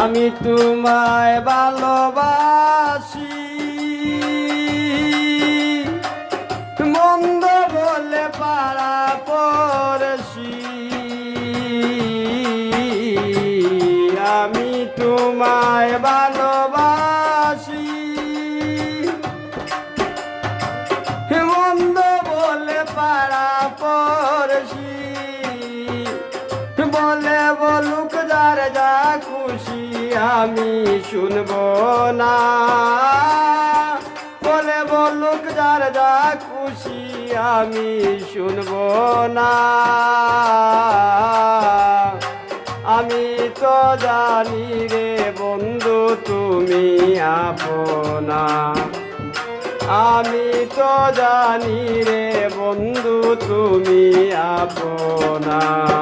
আমি তোমায় ভালোবাসি। মন্দ বলে পারা পড়ছি। আমি তোমায় ভালোবাসি। মন্দ বলে পারা পড়ছি। আমি শুনব না। বলে বলুক যার যা খুশি আমি শুনব না। আমি তো জানি রে বন্ধু, তুমি আপনা। আমি তো জানি রে বন্ধু, তুমি আপনা।